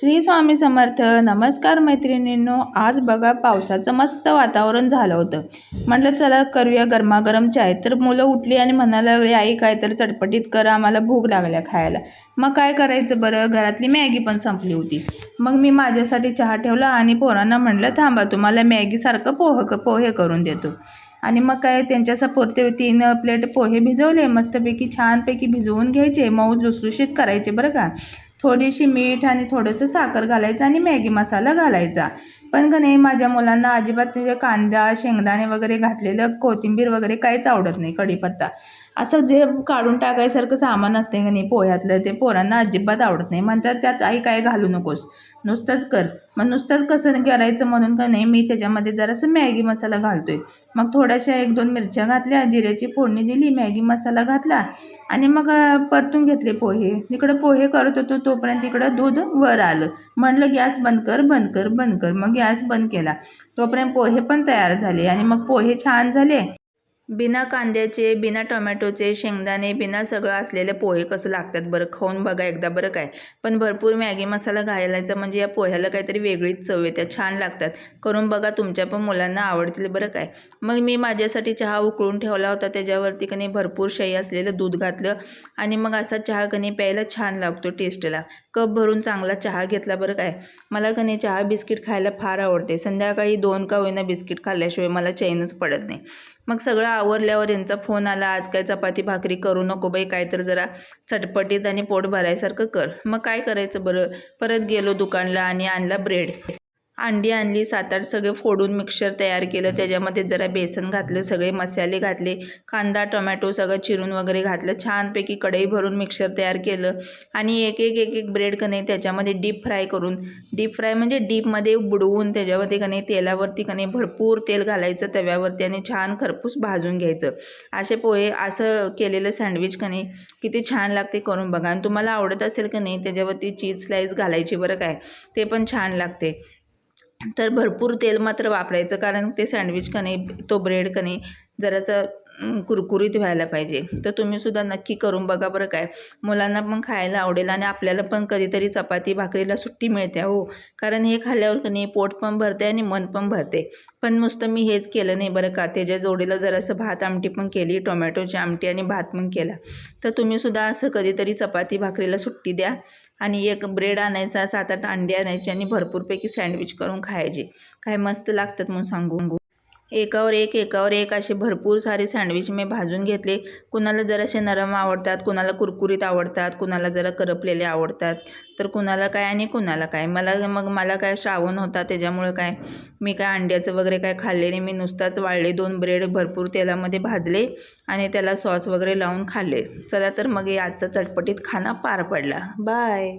श्री स्वामी समर्थ नमस्कार मैत्रिणींनो. आज बघा पावसाचं मस्त वातावरण झालं होतं. म्हटलं चला करूया गरमागरम चाय. तर मुलं उठली आणि म्हणायला लागली आई काय तर चटपटीत करा आम्हाला भूक लागल्या खायला. मग काय करायचं बरं? घरातली मॅगी पण संपली होती. मग मी माझ्यासाठी चहा ठेवला आणि पोरांना म्हटलं थांबा तुम्हाला मॅगीसारखं पोह पोहे करून देतो. आणि मग काय त्यांच्या सपोर्ट तीन प्लेट पोहे भिजवले मस्तपैकी छानपैकी भिजवून घ्यायचे मऊ लुसलुशीत करायचे बरं का? थोडीशी मीठ आणि थोडंसं साखर घालायचं आणि मॅगी मसाला घालायचा. पण का नाही माझ्या मुलांना अजिबात तुझे कांदा शेंगदाणे वगैरे घातलेलं कोथिंबीर वगैरे काहीच आवडत नाही कढीपत्ता. असं जे काढून टाकायसारखं सामान असते का नाही पोह्यातलं ते पोरांना अजिबात आवडत नाही. म्हणतात त्यात आई काय घालू नकोस. नुसतंच कर. मग नुसतंच कसं करायचं म्हणून का नाही मी त्याच्यामध्ये जरासं मॅगी मसाला घालतोय. मग थोड्याशा एक दोन मिरच्या घातल्या जिऱ्याची फोडणी दिली मॅगी मसाला घातला आणि मग परतून घेतले पोहे. इकडं पोहे करत होतो तोपर्यंत इकडं दूध वर आलं. म्हणलं गॅस बंद कर बंद कर बंद कर. मग गॅस बंद केला. तोपर्यंत पोहे पण तयार झाले आणि मग पोहे छान झाले. बिना कांद्याचे बिना टोमॅटोचे शेंगदाणे बिना सगळं असलेले पोहे कसं लागतात बरं? खाऊन बघा एकदा बरं काय. पण भरपूर मॅगी मसाला घालायचा म्हणजे या पोह्याला काहीतरी वेगळीच चव येते छान लागतात. करून बघा तुमच्या पण मुलांना आवडतील बरं काय. मग मी माझ्यासाठी चहा उकळून ठेवला होता त्याच्यावरती कणी भरपूर शाई असलेलं दूध घातलं आणि मग असा चहा कणी प्यायला छान लागतो टेस्टला. कप भरून चांगला चहा घेतला बरं काय. मला कणी चहा बिस्किट खायला फार आवडते. संध्याकाळी दोन का होईना बिस्किट खाल्ल्याशिवाय मला चैनच पडत नाही. मग सगळं आवरल्यावर यांचा फोन आला आज काय चपाती भाकरी करू नको बाई काय तर जरा चटपटीत आणि पोट भरायसारखं कर. मग काय करायचं बरं? परत गेलो दुकानला आणि आणला ब्रेड अंडी आणली सात आठ सगळे फोडून मिक्सर तयार केलं. त्याच्यामध्ये जरा बेसन घातलं सगळे मसाले घातले कांदा टोमॅटो सगळं चिरून वगैरे घातलं. छानपैकी कढई भरून मिक्सर तयार केलं. आणि एक एक एक एक ब्रेड कणे त्याच्यामध्ये डीप फ्राय करून डीप फ्राय म्हणजे डीपमध्ये बुडवून त्याच्यामध्ये कणे तेलावरती कणे भरपूर तेल घालायचं तव्यावरती आणि छान खरपूस भाजून घ्यायचं. असे पोहे असं केलेलं सँडविच कणे किती छान लागते करून बघा. आणि तुम्हाला आवडत असेल का नाही त्याच्यावरती चीज स्लाईस घालायची बरं काय ते पण छान लागते. तर भरपूर तेल मात्र वापरायचं कारण ते सँडविच कणे तो ब्रेड कणे जरासं कुरकुरीत व्हायला पाहिजे. तर तुम्हीसुद्धा नक्की करून बघा बरं काय. मुलांना पण खायला आवडेल आणि आपल्याला पण कधीतरी चपाती भाकरीला सुट्टी मिळते हो. कारण हे खाल्ल्यावर का पोट पण भरते आणि मन पण भरते. पण नुसतं मी हेच केलं नाही बरं का. त्याच्या जोडीला जरासं भात आमटी पण केली टोमॅटोची आमटी आणि भात पण केला. तर तुम्हीसुद्धा असं कधीतरी चपाती भाकरीला सुट्टी द्या आणि एक ब्रेड आणायचा सात आठ अंडी आणायची आणि भरपूरपैकी सँडविच करून खायचे. काय मस्त लागतात म्हणून सांगू. एकावर एक एकावर एक असे भरपूर सारे सँडविच मी भाजून घेतले. कुणाला जरासे नरम आवडतात कुणाला कुरकुरीत आवडतात कुणाला जरा करपलेले आवडतात तर कुणाला काय आणि कुणाला काय? मला मग मला काय श्रावण होता त्याच्यामुळं काय? मी काय अंड्याचं वगैरे काय खाल्ले नाही. मी नुसताच वाळले दोन ब्रेड भरपूर तेलामध्ये भाजले आणि त्याला सॉस वगैरे लावून खाल्ले. चला तर मग आजचा चटपटीत खाना पार पडला. बाय.